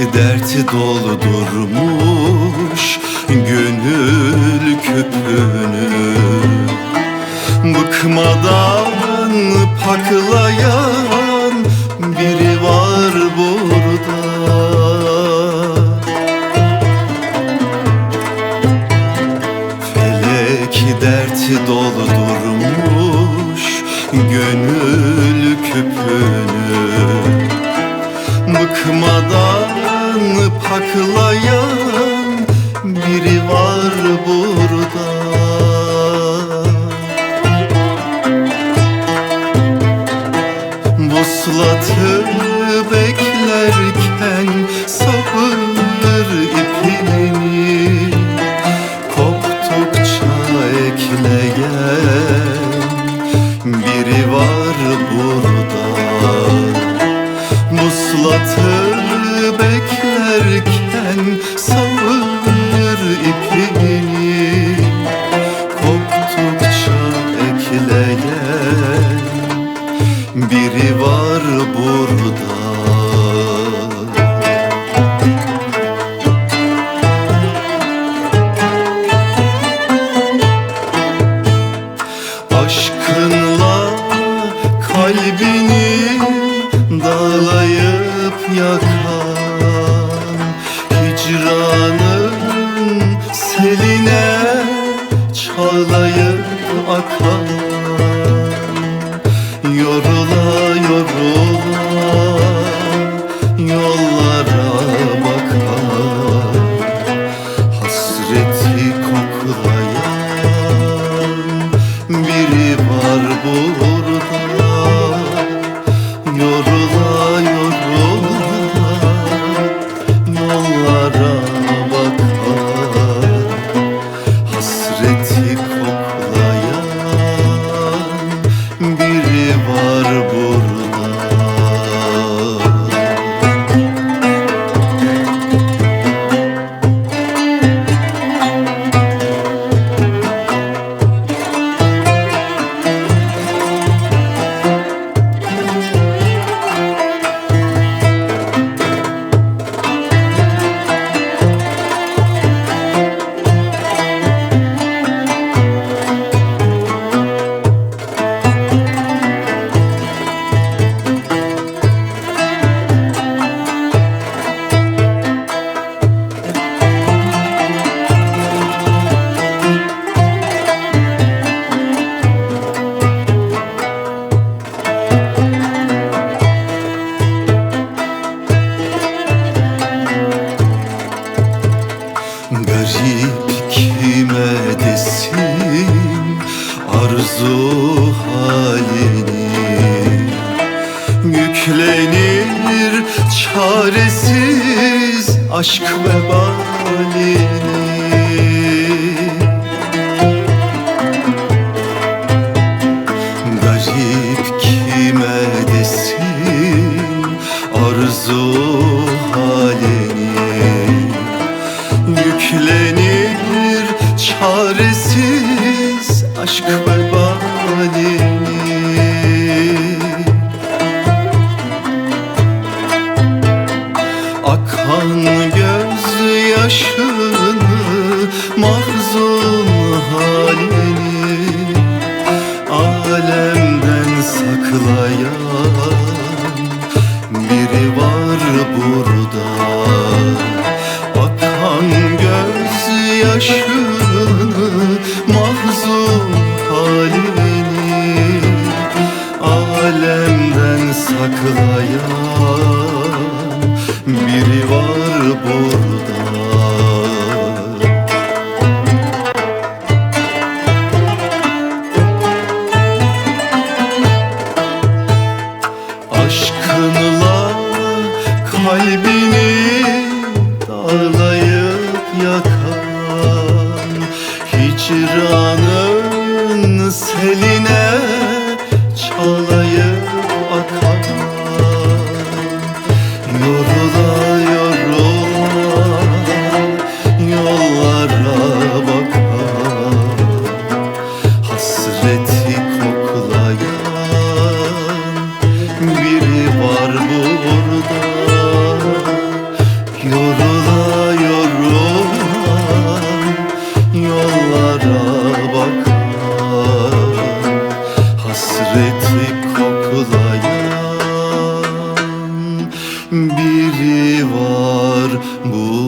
dert doldurmuş gönül küpünü Bıkmadan paklayan biri var burada. Felek dert doldurmuş gönül küpünü paklayan biri var burada. Vuslatı beklerken sabır ipini Koptukça ekleyen biri var burada sabır ipini Koptukça ekleyen biri var burada kime desin arzu halini? Yüklenir çaresiz aşk vebalini? Garip kime desin arzu aşkını Mahzun halini Alemden saklayan Biri var burada. Aşkınla kalbim eline çalayım akan Yorula yorula yollara bakar Hasreti koklayan biri var burada. Yorula yorula biri var. Burada